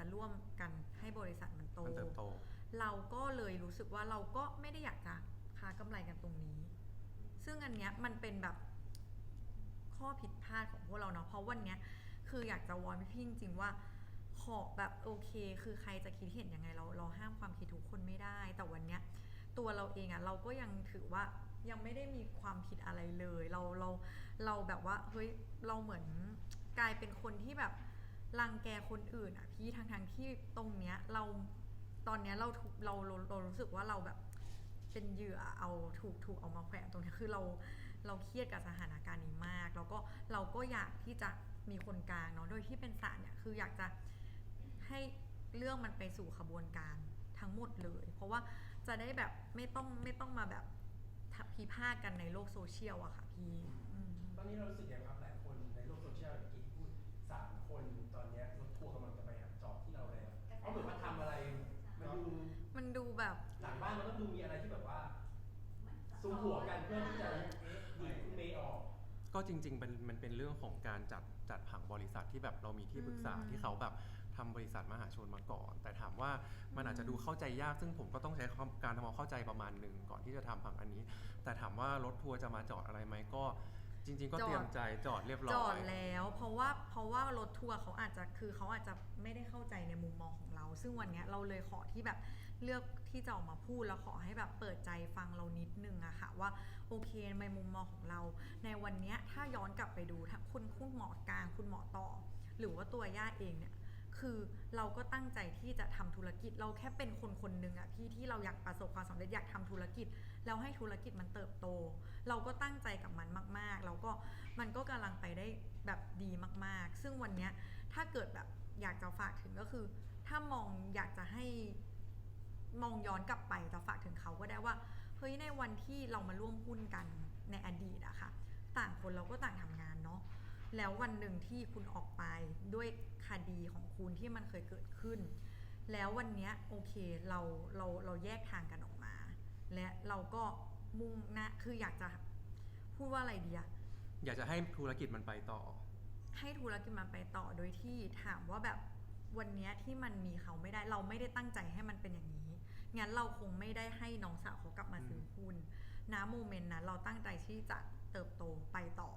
จะร่วมกันให้บริษัทมันโต มันเติบโต เราก็เลยรู้สึกว่าเราก็ไม่ได้อยากจะค้ากำไรกันตรงนี้ ซึ่งอันเนี้ยมันเป็นแบบข้อผิดพลาดของพวกเราเนาะเพราะวันเนี้ยคืออยากจะวอนพี่ๆจริงๆว่าขอแบบโอเค คือใครจะคิดเห็นยังไงเราเราห้ามความคิดทุกคนไม่ได้ แต่วันเนี้ยตัวเราเองอะเราก็ยังถือว่ายังไม่ได้มีความผิดอะไรเลย เราเราเราแบบว่าเฮ้ยเราเหมือนกลายเป็นคนที่แบบ รังแกคนอื่นอะพี่ทางทางที่ตรงเนี้ยเราตอนเนี้ยเราถูกเราเราเรารู้สึกว่าเราแบบเป็นเหยื่อเอาถูกถูกเอามาแขวนตรงนี้คือเราเราเครียดกับสถานการณ์นี้มาก แล้วก็เราก็อยากที่จะมีคนกลางเนาะโดยที่เป็นศาลเนี่ยคืออยากจะให้เรื่องมันไปสู่ขบวนการทั้งหมดเลย เพราะว่าจะได้แบบไม่ต้องไม่ต้องมาแบบพิพาทกันในโลกโซเชียลอะค่ะพี่ตอนนี้เรารู้สึกยังไงครับหลายคนใน หัวกันเพื่อที่จะดีดคุณเมย์ออก ก็จริงๆมันมันเป็นเรื่องของการจัดจัดผังบริษัทที่แบบเรามีที่ปรึกษาอืม ที่เขาแบบทำบริษัทมหาชนมาก่อน แต่ถามว่ามันอาจจะดูเข้าใจยาก ซึ่งผมก็ต้องใช้ความการทำความเข้าใจประมาณหนึ่งก่อนที่จะทำผังอันนี้ แต่ถามว่ารถทัวร์จะมาจอดอะไรไหมก็จริง ๆ ก็จอดเตรียมใจจอดเรียบร้จออยดแล้วเพราะว่าเพราะว่ารถทัวร์เขาอาจจะคือเขาอาจจะไม่ได้เข้าใจในมุมมองของเรา ซึ่งวันเนี้ยเราเลยขอที่แบบ เลือกที่จะออกมาพูดแล้วขอให้แบบเปิดใจฟังเรานิดนึงอะค่ะว่าโอเคในมุมมองของเรา ในวันนี้ถ้าย้อนกลับไปดูถ้าคุณคุณหมอกลางคุณหมอต่อ หรือว่าตัวย่าเองเนี่ยคือเราก็ตั้งใจที่จะทำธุรกิจเราแค่เป็นคนคนหนึ่งอะพี่ที่เราอยากประสบความสำเร็จอยากทำธุรกิจ แล้วให้ธุรกิจมันเติบโต เราก็ตั้งใจกับมันมาก ๆ แล้วก็มันก็กำลังไปได้แบบดีมาก ๆ ซึ่งวันเนี้ยถ้าเกิดแบบอยากจะฝากถึงก็คือ ถ้ามองอยากจะให้ มองย้อนกลับไปจะฝากถึงเขาก็ได้ว่าเฮ้ยในวันที่เรามาร่วมหุ้นกันในอดีตอะค่ะ ต่างคนเราก็ต่างทำงานเนาะแล้ววันหนึ่งที่คุณออกไปด้วยคดีของคุณที่มันเคยเกิดขึ้น แล้ววันเนี้ยโอเคเราเราเราแยกทางกันออกมา และเราก็มุ่งหน้าคืออยากจะพูดว่าอะไรดีอะอยากจะให้ธุรกิจมันไปต่อ ให้ธุรกิจมันไปต่อโดยที่ถามว่าแบบวันเนี้ยที่มันมีเขาไม่ได้เราไม่ได้ตั้งใจให้มันเป็นอย่างนี้ งั้นเราคงไม่ได้ให้น้องสาวเขากลับมาซื้อหุ้นนะโมเมนต์นั้นเราตั้งใจที่จะเติบโตไปต่อ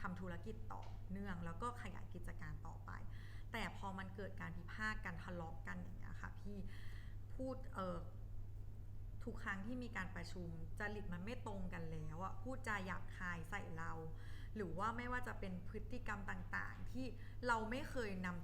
ทำธุรกิจต่อเนื่องแล้วก็ขยายกิจการต่อไป แต่พอมันเกิดการพิพาทกันทะเลาะกันอย่างเงี้ยค่ะพี่พูดเออทุกครั้งที่มีการประชุมจริตมันไม่ตรงกันแล้วอะพูดจาหยาบคายใส่เรา หรือว่าไม่ว่าจะเป็นพฤติกรรมต่างๆ ที่เราไม่เคยนำตรง